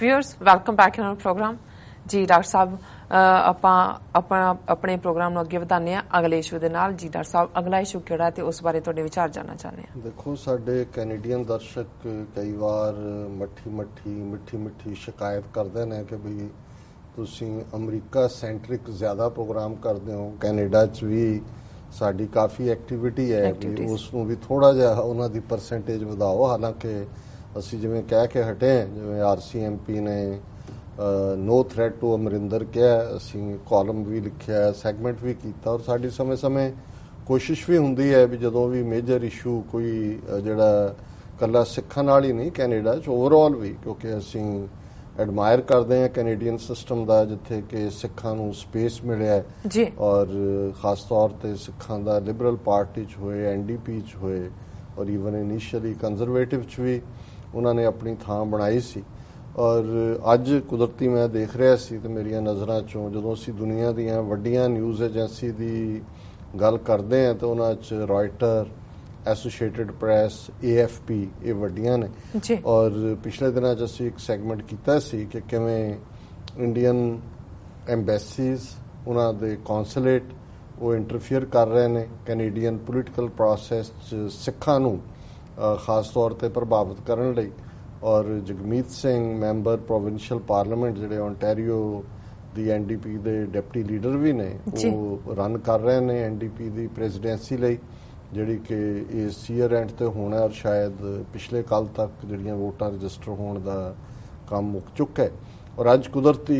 Viewers welcome back in our programme ਜੀ doctor ਸਾਹਿਬ ਆਪਾਂ ਆਪਣਾ ਆਪਣੇ ਪ੍ਰੋਗਰਾਮ ਨੂੰ ਅੱਗੇ ਵਧਾਉਂਦੇ ਹਾਂ ਅਗਲੇ ਇਸ਼ੂ ਦੇ ਨਾਲ ਜੀ ਡਾਕਟਰ ਸਾਹਿਬ ਅਗਲਾ ਇਸ਼ੂ ਕਿਹੜਾ ਤੇ ਉਸ ਬਾਰੇ ਤੁਹਾਡੇ ਵਿਚਾਰ ਜਾਨਣਾ ਚਾਹੁੰਦੇ ਹਾਂ ਦੇਖੋ ਸਾਡੇ ਕੈਨੇਡੀਅਨ ਦਰਸ਼ਕ ਕਈ ਵਾਰ ਮੱਠੀ ਮੱਠੀ ਮਿੱਠੀ ਮਿੱਠੀ ਸ਼ਿਕਾਇਤ ਕਰਦੇ ਨੇ ਕਿ ਵੀ ਤੁਸੀਂ ਅਮਰੀਕਾ ਸੈਂਟਰਿਕ ਜ਼ਿਆਦਾ ਪ੍ਰੋਗਰਾਮ ਕਰਦੇ ਹੋ। ਕੈਨੇਡਾ 'ਚ ਵੀ ਸਾਡੀ ਕਾਫੀ ਐਕਟੀਵਿਟੀ ਹੈ। ਉਸ ਨੂੰ ਵੀ ਥੋੜਾ ਜਿਹਾ ਉਹਨਾਂ ਦੀ ਪਰਸੈਂਟੇਜ ਵਧਾਓ। ਹਾਲਾਂਕਿ ਅਸੀਂ ਜਿਵੇਂ ਕਹਿ ਕੇ ਹਟੇ ਹਾਂ, ਜਿਵੇਂ ਆਰਸੀਐਮਪੀ ਨੇ ਨੋ ਥ੍ਰੈਟ ਟੂ ਅਮਰਿੰਦਰ ਕਿਹਾ ਅਸੀਂ ਕਾਲਮ ਵੀ ਲਿਖਿਆ ਹੈ ਸੈਗਮੈਂਟ ਵੀ ਕੀਤਾ ਔਰ ਸਾਡੀ ਸਮੇਂ-ਸਮੇਂ ਕੋਸ਼ਿਸ਼ ਵੀ ਹੁੰਦੀ ਹੈ ਵੀ ਜਦੋਂ ਵੀ ਮੇਜਰ ਇਸ਼ੂ ਕੋਈ ਜਿਹੜਾ ਕੱਲਾ ਸਿੱਖਾਂ ਨਾਲ ਹੀ ਨਹੀਂ ਕੈਨੇਡਾ ਚ ਓਵਰਆਲ ਵੀ ਕਿਉਂਕਿ ਅਸੀਂ ਐਡਮਾਇਰ ਕਰਦੇ ਹਾਂ ਕੈਨੇਡੀਅਨ ਸਿਸਟਮ ਦਾ ਜਿੱਥੇ ਕਿ ਸਿੱਖਾਂ ਨੂੰ ਸਪੇਸ ਮਿਲਿਆ ਹੈ ਜੀ। ਔਰ ਖਾਸ ਤੌਰ ਤੇ ਸਿੱਖਾਂ ਦਾ ਲਿਬਰਲ ਪਾਰਟੀ ਚ ਹੋਏ ਐਨਡੀਪੀ ਚ ਹੋਏ ਔਰ ਇਵਨ ਇਨੀਸ਼ੀਅਲੀ ਕੰਜ਼ਰਵੇਟਿਵ ਚ ਵੀ। ਉਹਨਾਂ ਨੇ ਆਪਣੀ ਥਾਂ ਬਣਾਈ ਸੀ। ਔਰ ਅੱਜ ਕੁਦਰਤੀ ਮੈਂ ਦੇਖ ਰਿਹਾ ਸੀ ਤੇ ਮੇਰੀਆਂ ਨਜ਼ਰਾਂ ਚੋਂ ਜਦੋਂ ਅਸੀਂ ਦੁਨੀਆ ਦੀਆਂ ਵੱਡੀਆਂ ਨਿਊਜ਼ ਏਜੰਸੀ ਦੀ ਗੱਲ ਕਰਦੇ ਹਾਂ ਤਾਂ ਉਹਨਾਂ ਚ ਰਾਇਟਰ ਐਸੋਸੀਏਟਿਡ ਪ੍ਰੈਸ ਏਐਫਪੀ ਇਹ ਵੱਡੀਆਂ ਨੇ। ਜੀ। ਔਰ ਪਿਛਲੇ ਦਿਨਾਂ 'ਚ ਅਸੀਂ ਇੱਕ ਸੈਗਮੈਂਟ ਕੀਤਾ ਸੀ ਕਿ ਕਿਵੇਂ ਇੰਡੀਅਨ ਐਮਬੈਸੀਜ਼ ਉਹਨਾਂ ਦੇ ਕੌਂਸੂਲੇਟ ਉਹ ਇੰਟਰਫੀਅਰ ਕਰ ਰਹੇ ਨੇ ਕੈਨੇਡੀਅਨ ਪੋਲੀਟੀਕਲ ਪ੍ਰੋਸੈਸ 'ਚ ਸਿੱਖਾਂ ਨੂੰ ਖਾਸ ਤੌਰ ਤੇ ਪ੍ਰਭਾਵਿਤ ਕਰਨ ਲਈ ਔਰ Jagmeet Singh member provincial parliament ਜਿਹੜੇ ਓਨਟਾਰੀਓ ਦੀ ਐਨਡੀਪੀ ਦੇ ਡਿਪਟੀ ਲੀਡਰ ਵੀ ਨੇ। ਉਹ ਰਨ ਕਰ ਰਹੇ ਨੇ ਐਨਡੀਪੀ ਦੀ ਪ੍ਰੈਜ਼ੀਡੈਂਸੀ ਲਈ ਜਿਹੜੀ ਕਿ ਇਸ ਈਅਰ ਐਂਡ ਤੇ ਹੋਣਾ ਔਰ ਸ਼ਾਇਦ ਪਿਛਲੇ ਕੱਲ ਤੱਕ ਜਿਹੜੀਆਂ ਵੋਟਾਂ ਰਜਿਸਟਰ ਹੋਣ ਦਾ ਕੰਮ ਮੁੱਕ ਚੁੱਕਾ ਹੈ ਔਰ ਅੱਜ ਕੁਦਰਤੀ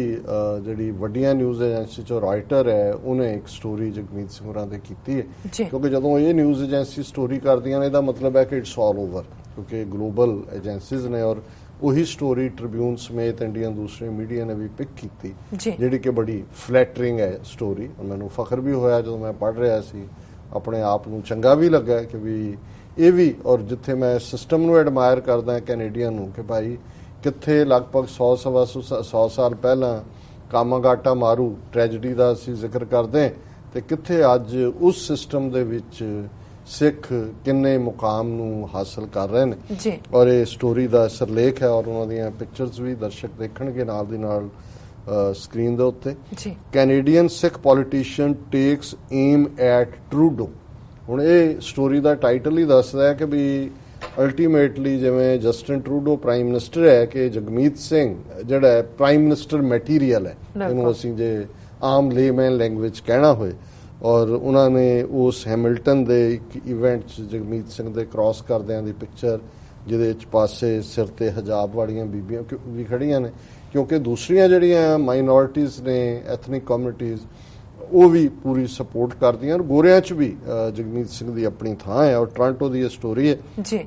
ਜਿਹੜੀ ਵੱਡੀਆਂ ਨਿਊਜ਼ ਏਜੰਸੀ ਚੋਂ ਰਾਈਟਰ ਹੈ ਉਹਨੇ ਇੱਕ ਸਟੋਰੀ ਜਗਮੀਤ ਸਿੰਘ ਹੋਰਾਂ ਦੇ ਕੀਤੀ ਹੈ। ਕਿਉਂਕਿ ਜਦੋਂ ਇਹ ਨਿਊਜ਼ ਏਜੰਸੀ ਸਟੋਰੀ ਕਰਦੀਆਂ ਨੇ ਇਹਦਾ ਮਤਲਬ ਹੈ ਕਿ ਇਟਸ ਆਲ ਓਵਰ ਕਿਉਂਕਿ ਗਲੋਬਲ ਏਜੰਸੀਜ਼ ਨੇ ਔਰ ਉਹੀ ਸਟੋਰੀ ਟ੍ਰਿਬਿਊਨ ਸਮੇਤ ਇੰਡੀਅਨ ਦੂਸਰੇ ਮੀਡੀਆ ਨੇ ਵੀ ਪਿਕ ਕੀਤੀ ਜਿਹੜੀ ਕਿ ਬੜੀ ਫਲੈਟਰਿੰਗ ਹੈ ਸਟੋਰੀ ਮੈਨੂੰ ਫਖਰ ਵੀ ਹੋਇਆ ਜਦੋਂ ਮੈਂ ਪੜ੍ਹ ਰਿਹਾ ਸੀ। ਆਪਣੇ ਆਪ ਨੂੰ ਚੰਗਾ ਵੀ ਲੱਗਾ ਕਿ ਵੀ ਇਹ ਵੀ ਔਰ ਜਿੱਥੇ ਮੈਂ ਸਿਸਟਮ ਨੂੰ ਐਡਮਾਇਰ ਕਰਦਾ ਕੈਨੇਡੀਅਨ ਨੂੰ ਕਿ ਭਾਈ ਕਿੱਥੇ ਲਗਭਗ 100 ਸਵਾ 100 ਸਾਲ ਪਹਿਲਾਂ ਕਾਮਾਗਾਟਾ ਮਾਰੂ ਟ੍ਰੈਜੇਡੀ ਦਾ ਅਸੀਂ ਜ਼ਿਕਰ ਕਰਦੇ ਤੇ ਕਿੱਥੇ ਅੱਜ ਉਸ ਸਿਸਟਮ ਦੇ ਵਿੱਚ ਸਿੱਖ ਕਿੰਨੇ ਮੁਕਾਮ ਨੂੰ ਹਾਸਲ ਕਰ ਰਹੇ ਨੇ। ਜੀ। ਔਰ ਇਹ ਸਟੋਰੀ ਦਾ ਸਰਲੇਖ ਹੈ ਔਰ ਉਹਨਾਂ ਦੀਆਂ ਪਿਕਚਰਸ ਵੀ ਦਰਸ਼ਕ ਦੇਖਣਗੇ ਨਾਲ ਦੀ ਨਾਲ ਸਕਰੀਨ ਦੇ ਉੱਤੇ। ਜੀ। Canadian Sikh politician takes aim at Trudeau. ਹੁਣ ਇਹ ਸਟੋਰੀ ਦਾ ਟਾਈਟਲ ਹੀ ਦੱਸਦਾ ਹੈ ਕਿ ਵੀ ਅਲਟੀਮੇਟਲੀ ਜਿਵੇਂ ਜਸਟਿਨ ਟਰੂਡੋ ਪ੍ਰਾਈਮ ਮਿਨਿਸਟਰ ਹੈ ਕਿ ਜਗਮੀਤ ਸਿੰਘ ਜਿਹੜਾ ਹੈ ਪ੍ਰਾਈਮ ਮਿਨਿਸਟਰ ਮਟੀਰੀਅਲ ਹੈ। ਇਹਨੂੰ ਅਸੀਂ ਜੇ ਆਮ ਲੇਮੈਨ ਲੈਂਗੁਏਜ ਕਹਿਣਾ ਹੋਏ ਔਰ ਉਹਨਾਂ ਨੇ ਉਸ ਹੈਮਿਲਟਨ ਦੇ ਇੱਕ ਇਵੈਂਟ 'ਚ ਜਗਮੀਤ ਸਿੰਘ ਦੇ ਕ੍ਰਾਸ ਕਰਦਿਆਂ ਦੀ ਪਿਕਚਰ ਜਿਹਦੇ ਵਿੱਚ ਪਾਸੇ ਸਿਰ ਤੇ ਹਜਾਬ ਵਾਲੀਆਂ ਬੀਬੀਆਂ ਵੀ ਖੜੀਆਂ ਨੇ ਕਿਉਂਕਿ ਦੂਸਰੀਆਂ ਜਿਹੜੀਆਂ ਮਾਈਨੋਰਿਟੀਜ਼ ਨੇ ਐਥਨਿਕ ਕਮਿਊਨਿਟੀਜ਼ ਉਹ ਵੀ ਪੂਰੀ ਸਪੋਰਟ ਕਰਦੀਆਂ ਗੋਰਿਆਂ 'ਚ ਵੀ ਜਗਮੀਤ ਸਿੰਘ ਦੀ ਆਪਣੀ ਥਾਂ ਹੈ ਔਰ ਟੋਰਾਂਟੋ ਦੀ ਇਹ ਸਟੋਰੀ ਹੈ। ਜੀ।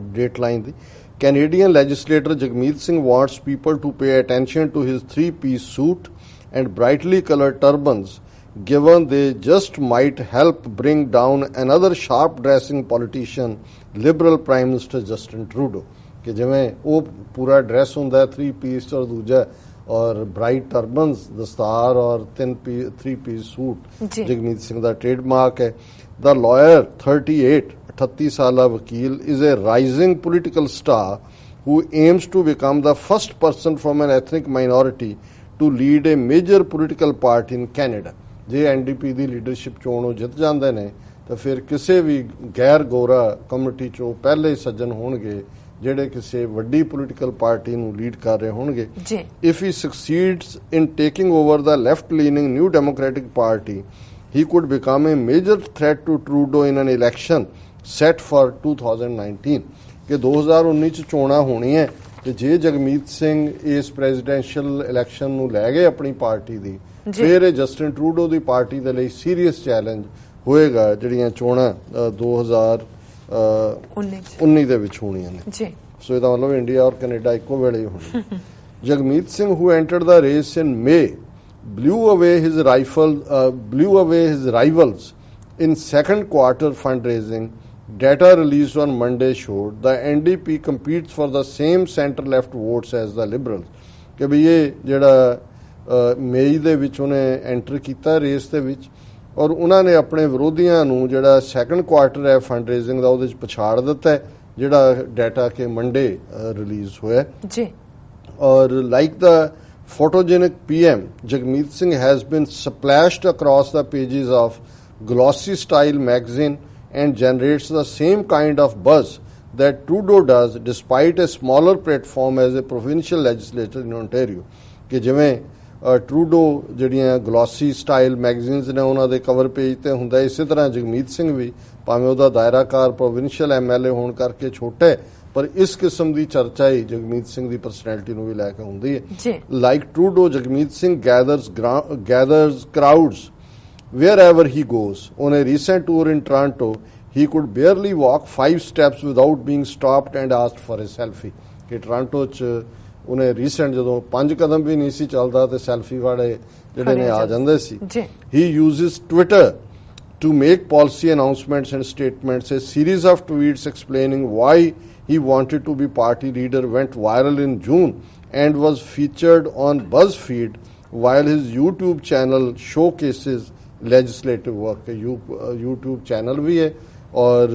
Dateline the. Canadian legislator Jagmeet Singh wants people to pay attention to his 3 piece suit and brightly coloured turbans given they just might help bring down another sharp dressing politician liberal prime minister justin trudeau ਕਿ ਜਿਵੇਂ ਉਹ ਪੂਰਾ dress ਹੁੰਦਾ 3 piece ਔਰ ਦੂਜਾ ਔਰ bright turbans ਦਸਤਾਰ ਔਰ 3 ਪੀ 3 ਪੀਸ ਸੂਟ। ਜਗਮੀਤ ਸਿੰਘ ਦਾ ਟ੍ਰੇਡਮਾਰਕ ਹੈ। ਦਾ ਲਾਇਰ 38 38 ਸਾਲਾ ਵਕੀਲ is a rising political star who aims to become the first person from an ethnic minority to lead a major political party in Canada. ਜੇ NDP ਦੀ leadership ਚੋਣ ਉਹ ਜਿੱਤ ਜਾਂਦੇ ਨੇ ਤਾਂ ਫਿਰ ਕਿਸੇ ਵੀ ਗੈਰ ਗੋਰਾ ਕਮਿਊਨਿਟੀ ਚੋਂ ਪਹਿਲੇ ਸੱਜਣ ਹੋਣਗੇ। ਜਿਹੜੇ ਕਿਸੇ ਵੱਡੀ ਪੋਲੀਟੀਕਲ ਪਾਰਟੀ ਨੂੰ ਲੀਡ ਕਰ ਰਹੇ ਹੋਣਗੇ ਜੀ if he succeeds in taking over the left-leaning New Democratic Party, he could become a major threat to Trudeau in an election set for 2019 ਕਿ 2019 ਚ ਚੋਣਾਂ ਹੋਣੀਆਂ ਤੇ ਜੇ ਜਗਮੀਤ ਸਿੰਘ ਇਸ ਪ੍ਰੈਜ਼ੀਡੈਂਸ਼ੀਅਲ ਇਲੈਕਸ਼ਨ ਨੂੰ ਲੈ ਗਏ ਆਪਣੀ ਪਾਰਟੀ ਦੀ। ਫਿਰ ਇਹ ਜਸਟਿਨ ਟਰੂਡੋ ਦੀ ਪਾਰਟੀ ਦੇ ਲਈ ਸੀਰੀਅਸ ਚੈਲੰਜ ਹੋਏਗਾ ਜਿਹੜੀਆਂ ਚੋਣਾਂ ਅ, 2019 19 ਦੇ ਵਿੱਚ ਹੋਣੀਆਂ ਨੇ ਜੀ ਸੋ ਇਹਦਾ ਮਤਲਬ ਇੰਡੀਆ ਔਰ ਕੈਨੇਡਾ ਇੱਕੋ ਵੇਲੇ ਹੀ ਹੋਣੀ Jagmeet Singh who entered the race in May blew away his rifle uh, blew away his rivals in second quarter fundraising data released on Monday showed the NDP competes for the same center left votes as the liberals ਕਿ ਵੀ ਇਹ ਜਿਹੜਾ ਮਈ ਦੇ ਵਿੱਚ ਉਹਨੇ enter ਕੀਤਾ race ਦੇ ਵਿੱਚ ਔਰ ਉਹਨਾਂ ਨੇ ਆਪਣੇ ਵਿਰੋਧੀਆਂ ਨੂੰ ਜਿਹੜਾ ਸੈਕੰਡ ਕੁਆਰਟਰ ਹੈ ਫੰਡ ਰੇਜ਼ਿੰਗ ਦਾ ਉਹਦੇ ਵਿੱਚ ਪਛਾੜ ਦਿੱਤਾ ਹੈ ਜਿਹੜਾ ਡਾਟਾ ਕਿ ਮੰਡੇ ਰਿਲੀਜ਼ ਹੋਇਆ। ਜੀ or like the photogenic PM, Jagmeet Singh has been splashed across the pages of glossy style magazine and generates the same kind of buzz that Trudeau does despite a smaller platform as a provincial legislator in Ontario. ਕਿ ਜਿਵੇਂ Trudeau ਜਿਹੜੀਆਂ glossy style magazines ਨੇ ਉਹਨਾਂ ਦੇ cover page ਤੇ ਹੁੰਦਾ ਇਸੇ ਤਰ੍ਹਾਂ ਜਗਮੀਤ ਸਿੰਘ ਵੀ ਭਾਵੇਂ ਉਹਦਾ ਦਾਇਰਾਕਾਰ ਪ੍ਰੋਵਿੰਸ਼ੀਅਲ ਐਮਐਲਏ ਹੋਣ ਕਰਕੇ ਛੋਟਾ ਹੈ ਪਰ ਇਸ ਕਿਸਮ ਦੀ ਚਰਚਾ ਹੀ ਜਗਮੀਤ ਸਿੰਘ ਦੀ ਪਰਸਨੈਲਿਟੀ ਨੂੰ ਵੀ ਲੈ ਕੇ ਹੁੰਦੀ ਹੈ ਜੀ like Trudeau, Jagmeet Singh gathers gra- gathers crowds wherever he goes. On a recent tour in Toronto, he could barely walk five steps without being stopped and asked for a selfie. ਕਿ Toronto ਚ ਉਹਨੇ recent ਜਦੋਂ ਪੰਜ ਕਦਮ ਵੀ ਨਹੀਂ ਸੀ ਚੱਲਦਾ ਤੇ selfie ਵਾਲੇ ਜਿਹੜੇ ਨੇ ਆ ਜਾਂਦੇ ਸੀ ਜੀ he uses Twitter to make policy announcements and statements. A series of tweets explaining why he wanted to be party leader went viral in June and was featured on BuzzFeed while his YouTube channel showcases legislative work. ਕਿ ਯੂ- ਅ, YouTube channel ਵੀ ਹੈ ਔਰ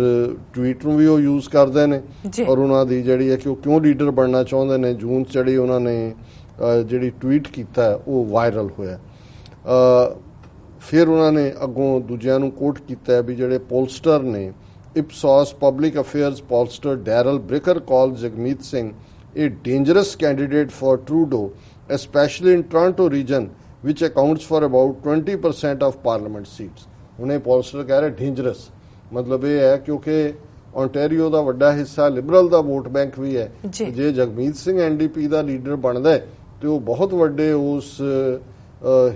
tweet ਨੂੰ ਵੀ ਉਹ use ਕਰਦੇ ਨੇ। ਔਰ ਉਹਨਾਂ ਦੀ ਜਿਹੜੀ ਹੈ ਕਿ ਉਹ ਕਿਉਂ ਲੀਡਰ ਬਣਨਾ ਚਾਹੁੰਦੇ ਨੇ ਜੂਨ ਜਿਹੜੀ ਉਹਨਾਂ ਨੇ ਜਿਹੜੀ ਟਵੀਟ ਕੀਤਾ ਉਹ ਵਾਇਰਲ ਹੋਇਆ ਅ, ਫਿਰ ਉਹਨਾਂ ਨੇ ਅੱਗੋਂ ਦੂਜਿਆਂ ਨੂੰ ਕੋਟ ਕੀਤਾ ਵੀ ਜਿਹੜੇ ਪੋਲਸਟਰ ਨੇ Ipsos public affairs pollster Darrell Bricker call Jagmeet Singh a dangerous candidate for Trudeau, especially in Toronto region, which accounts for about 20% of parliament seats. ਹੁਣ ਇਹ ਪੋਲਸਟਰ ਕਹਿ ਰਹੇ ਡੇਂਜਰਸ ਮਤਲਬ ਇਹ ਹੈ ਕਿਉਂਕਿ ontario ਦਾ ਵੱਡਾ ਹਿੱਸਾ ਲਿਬਰਲ ਦਾ ਵੋਟ ਬੈਂਕ ਵੀ ਹੈ ਜੀ। ਜਗਮੀਤ ਸਿੰਘ ਐਨਡੀਪੀ ਦਾ ਲੀਡਰ ਬਣਦਾ ਹੈ, ਤੇ ਉਹ ਬਹੁਤ ਵੱਡੇ ਉਸ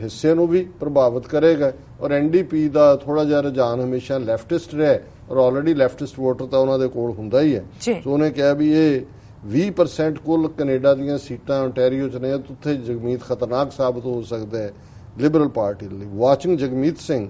ਹਿੱਸੇ ਨੂੰ ਵੀ ਪ੍ਰਭਾਵਿਤ ਕਰੇਗਾ ਔਰ ਐਨਡੀਪੀ ਦਾ ਥੋੜਾ ਜਿਹਾ ਰੁਝਾਨ ਹਮੇਸ਼ਾ ਲੈਫਟਿਸਟ ਰਿਹਾ ਔਰ ਆਲਰੇਡੀ ਲੈਫਟਿਸਟ ਵੋਟਰ ਤਾਂ ਉਹਨਾਂ ਦੇ ਕੋਲ ਹੁੰਦਾ ਹੀ ਹੈ। ਸੋ ਉਹਨੇ ਕਿਹਾ ਵੀ ਇਹ 20% ਕੁੱਲ ਕੈਨੇਡਾ ਦੀਆਂ ਸੀਟਾਂ ontario ਚ ਨੇ ਉੱਥੇ ਜਗਮੀਤ ਖਤਰਨਾਕ ਸਾਬਤ ਹੋ ਸਕਦਾ ਹੈ ਲਿਬਰਲ ਪਾਰਟੀ ਲਈ watching Jagmeet Singh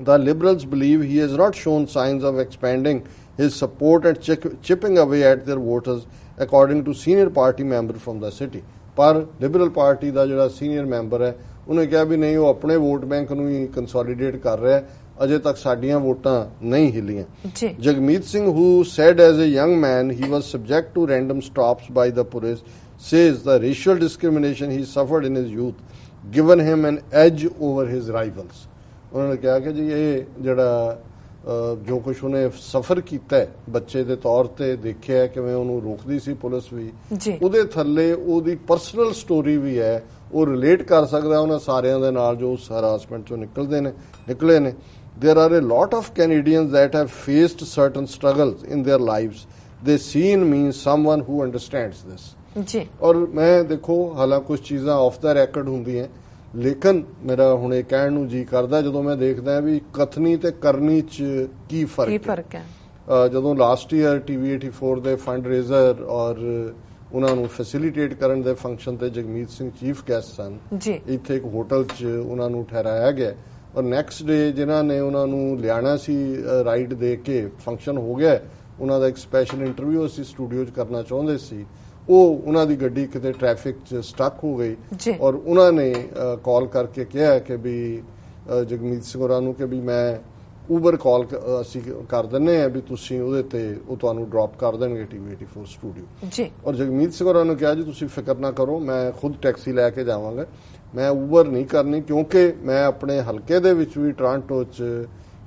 The Liberals believe he has not shown signs of expanding his support and chip- chipping away at their voters, according to senior party member from the city. ਪਰ Liberal party ਦਾ ਜਿਹੜਾ senior member ਹੈ ਉਹਨੇ ਕਿਹਾ ਵੀ ਨਹੀਂ ਉਹ ਆਪਣੇ vote bank ਨੂੰ ਹੀ ਕੰਸੋਲੀਡੇਟ ਕਰ ਰਿਹਾ ਹੈ ਅਜੇ ਤੱਕ ਸਾਡੀਆਂ ਵੋਟਾਂ ਨਹੀਂ ਹਿੱਲੀਆਂ ਜੀ Jagmeet Singh, who said as a young man he was subject to random stops by the police, says the racial discrimination he suffered in his youth given him an edge over his rivals. ਉਹਨਾਂ ਨੇ ਕਿਹਾ ਕਿ ਜੀ ਇਹ ਜਿਹੜਾ ਜੋ ਕੁਝ ਉਹਨੇ ਸਫਰ ਕੀਤਾ ਹੈ ਬੱਚੇ ਦੇ ਤੌਰ ਤੇ ਦੇਖਿਆ ਕਿਵੇਂ ਉਹਨੂੰ ਰੋਕਦੀ ਸੀ ਪੁਲਿਸ ਵੀ। ਉਹਦੇ ਥੱਲੇ ਉਹਦੀ ਪਰਸਨਲ ਸਟੋਰੀ ਵੀ ਹੈ ਉਹ ਰਿਲੇਟ ਕਰ ਸਕਦਾ ਉਹਨਾਂ ਸਾਰਿਆਂ ਦੇ ਨਾਲ ਜੋ ਉਸ ਹਰਾਸਮੈਂਟ ਚੋਂ ਨਿਕਲਦੇ ਨੇ ਨਿਕਲੇ ਨੇ there are a lot of Canadians that have faced certain struggles in their lives. They see in me someone who understands this. ਜੀ ਔਰ ਮੈਂ ਦੇਖੋ ਹਾਲਾਂ ਕੁਝ ਚੀਜ਼ਾਂ ਆਫ ਦਾ ਰੈਕੋਰਡ ਹੁੰਦੀਆਂ ਲੇਕਿਨ ਮੇਰਾ ਹੁਣ ਇਹ ਕਹਿਣ ਨੂੰ ਜੀ ਕਰਦਾ ਜਦੋਂ ਮੈਂ ਦੇਖਦਾ ਵੀ ਕਥਨੀ ਤੇ ਕਰਨੀ ਚ ਕੀ ਫ਼ਰਕ ਕੀ ਹੈ? ਫ਼ਰਕ ਹੈ? ਜਦੋਂ ਲਾਸਟ ਈਅਰ ਟੀਵੀ 84 ਦੇ ਫੰਡ ਰੇਜ਼ਰ ਔਰ ਉਹਨਾਂ ਨੂੰ ਫੈਸਿਲਿਟੇਟ ਕਰਨ ਦੇ ਫੰਕਸ਼ਨ ਤੇ ਜਗਮੀਤ ਸਿੰਘ ਚੀਫ ਗੈਸਟ ਸਨ ਜੀ। ਇੱਥੇ ਇੱਕ ਹੋਟਲ 'ਚ ਉਹਨਾਂ ਨੂੰ ਠਹਿਰਾਇਆ ਗਿਆ। ਔਰ ਨੈਕਸਟ ਡੇ ਜਿਨ੍ਹਾਂ ਨੇ ਉਹਨਾਂ ਨੂੰ ਲਿਆਣਾ ਸੀ ਰਾਈਡ ਦੇ ਕੇ ਫੰਕਸ਼ਨ ਹੋ ਗਿਆ ਉਹਨਾਂ ਦਾ ਇੱਕ ਸਪੈਸ਼ਲ ਇੰਟਰਵਿਊ ਅਸੀਂ ਸਟੂਡੀਓ 'ਚ ਕਰਨਾ ਚਾਹੁੰਦੇ ਸੀ। ਉਹ ਉਹਨਾਂ ਦੀ ਗੱਡੀ ਕਿਤੇ ਟ੍ਰੈਫਿਕ 'ਚ ਸਟਕ ਹੋ ਗਈ। ਔਰ ਉਹਨਾਂ ਨੇ ਕਾਲ ਕਰਕੇ ਕਿਹਾ ਕਿ ਵੀ ਜਗਮੀਤ ਸਿੰਘ ਹੋਰਾਂ ਨੂੰ ਕਿ ਵੀ ਮੈਂ ਉਬਰ ਕਾਲ ਅਸੀਂ ਕਰ ਦਿੰਨੇ ਆ ਵੀ ਤੁਸੀਂ ਉਹਦੇ ਤੇ ਉਹ ਤੁਹਾਨੂੰ ਡ੍ਰੌਪ ਕਰ ਦੇਣਗੇ ਟੀਵੀ 84 ਸਟੂਡੀਓ ਜੀ। ਔਰ ਜਗਮੀਤ ਸਿੰਘ ਹੋਰਾਂ ਨੂੰ ਕਿਹਾ ਜੀ ਤੁਸੀਂ ਫਿਕਰ ਨਾ ਕਰੋ ਮੈਂ ਖੁਦ ਟੈਕਸੀ ਲੈ ਕੇ ਜਾਵਾਂਗਾ। ਮੈਂ ਉਬਰ ਨਹੀਂ ਕਰਨੀ ਕਿਉਂਕਿ ਮੈਂ ਆਪਣੇ ਹਲਕੇ ਦੇ ਵਿੱਚ ਵੀ ਟੋਰਾਂਟੋ 'ਚ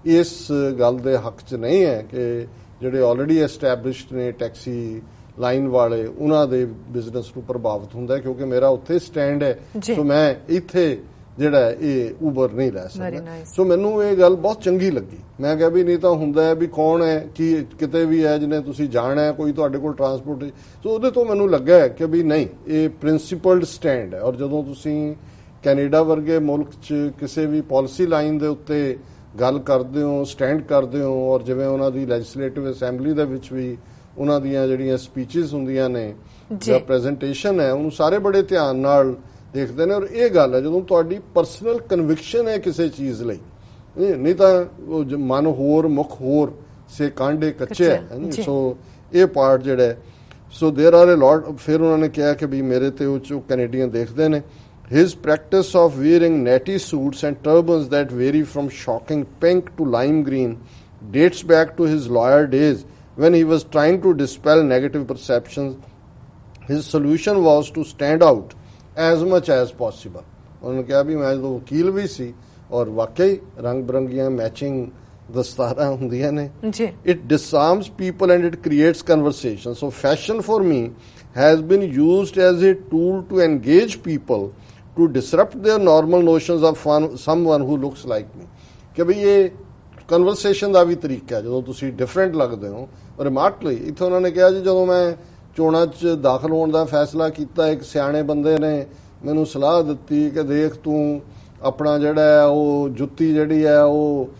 ਇਸ ਗੱਲ ਦੇ ਹੱਕ 'ਚ ਨਹੀਂ ਹੈ ਕਿ ਜਿਹੜੇ ਆਲਰੇਡੀ ਐਸਟੈਬਲਿਸ਼ਡ ਨੇ ਟੈਕਸੀ ਲਾਈਨ ਵਾਲੇ ਉਹਨਾਂ ਦੇ ਬਿਜ਼ਨਸ ਨੂੰ ਪ੍ਰਭਾਵਿਤ ਹੁੰਦਾ ਕਿਉਂਕਿ ਮੇਰਾ ਉੱਥੇ ਸਟੈਂਡ ਹੈ। ਸੋ ਮੈਂ ਇੱਥੇ ਜਿਹੜਾ ਇਹ ਉਬਰ ਨਹੀਂ ਲੈ ਸਕਦਾ. ਸੋ ਮੈਨੂੰ ਇਹ ਗੱਲ ਬਹੁਤ ਚੰਗੀ ਲੱਗੀ। ਮੈਂ ਕਿਹਾ ਵੀ ਨਹੀਂ ਤਾਂ ਹੁੰਦਾ ਹੈ ਵੀ ਕੌਣ ਹੈ ਕੀ ਕਿਤੇ ਵੀ ਹੈ ਜਿਹਨੇ ਤੁਸੀਂ ਜਾਣਾ ਹੈ ਕੋਈ ਤੁਹਾਡੇ ਕੋਲ ਟਰਾਂਸਪੋਰਟ ਸੋ ਉਹਦੇ ਤੋਂ ਮੈਨੂੰ ਲੱਗਾ ਕਿ ਵੀ ਨਹੀਂ ਇਹ ਪ੍ਰਿੰਸੀਪਲਡ ਸਟੈਂਡ ਹੈ। ਔਰ ਜਦੋਂ ਤੁਸੀਂ ਕੈਨੇਡਾ ਵਰਗੇ ਮੁਲਕ 'ਚ ਕਿਸੇ ਵੀ ਪਾਲਿਸੀ ਲਾਈਨ ਦੇ ਉੱਤੇ ਗੱਲ ਕਰਦੇ ਹੋ ਸਟੈਂਡ ਕਰਦੇ ਹੋ ਔਰ ਜਿਵੇਂ ਉਹਨਾਂ ਦੀ ਲੈਜਿਸਲੇਟਿਵ ਅਸੈਂਬਲੀ ਦੇ ਵਿੱਚ ਵੀ ਉਹਨਾਂ ਦੀਆਂ ਜਿਹੜੀਆਂ ਸਪੀਚਸ ਹੁੰਦੀਆਂ ਨੇ ਜੀ। ਜਾਂ ਪ੍ਰੈਜੈਂਟੇਸ਼ਨ ਹੈ ਉਹਨੂੰ ਸਾਰੇ ਬੜੇ ਧਿਆਨ ਨਾਲ ਦੇਖਦੇ ਨੇ ਔਰ ਇਹ ਗੱਲ ਹੈ ਜਦੋਂ ਤੁਹਾਡੀ ਪਰਸਨਲ ਕਨਵਿਕਸ਼ਨ ਹੈ ਕਿਸੇ ਚੀਜ਼ ਲਈ ਨਹੀਂ ਨਹੀਂ ਤਾਂ ਉਹ ਜ- ਮਨ ਹੋਰ ਮੁਖ ਹੋਰ ਸੇ ਕਾਂਡੇ ਕੱਚੇ ਹੈ ਕੱਚੇ, ਹੈਂ ਜੀ। ਜੀ। ਸੋ ਇਹ ਪਾਰਟ ਜਿਹੜਾ ਹੈ ਸੋ देयर ਆਰ ਅ ਲੋਟ ਫਿਰ ਉਹਨਾਂ ਨੇ ਕਿਹਾ ਕਿ ਵੀ ਮੇਰੇ ਤੇ ਉਹ ਚੋ ਕੈਨੇਡੀਅਨ ਦੇਖਦੇ ਨੇ his practice of wearing natty suits and turbans that vary from shocking pink to lime green dates back to his lawyer days When he was trying to dispel negative perceptions his solution was to stand out as much as possible ਉਹਨਾਂ ਨੇ ਕਿਹਾ ਵੀ ਮੈਂ ਜਦੋਂ ਵਕੀਲ ਵੀ ਸੀ ਔਰ ਵਾਕਈ ਰੰਗ ਬਰੰਗੀਆਂ matching ਦਸਤਾਰਾਂ ਹੁੰਦੀਆਂ ਨੇ ਜੀ it disarms people and it creates conversation so fashion for me has been used as a tool to engage people to disrupt their normal notions of fun, someone who looks like me ਕਿ ਵੀ ਇਹ conversation ਦਾ ਵੀ ਤਰੀਕਾ ਜਦੋਂ ਤੁਸੀਂ different ਲੱਗਦੇ ਹੋ ਰਿਮਾਰਕਲੀ ਇੱਥੇ ਉਹਨਾਂ ਨੇ ਕਿਹਾ ਜੀ ਜਦੋਂ ਮੈਂ ਚੋਣਾਂ 'ਚ ਦਾਖਲ ਹੋਣ ਦਾ ਫੈਸਲਾ ਕੀਤਾ ਇੱਕ ਸਿਆਣੇ ਬੰਦੇ ਨੇ ਮੈਨੂੰ ਸਲਾਹ ਦਿੱਤੀ ਕਿ ਦੇਖ ਤੂੰ ਆਪਣਾ ਜਿਹੜਾ ਉਹ ਜੁੱਤੀ ਜਿਹੜੀ ਹੈ ਉਹ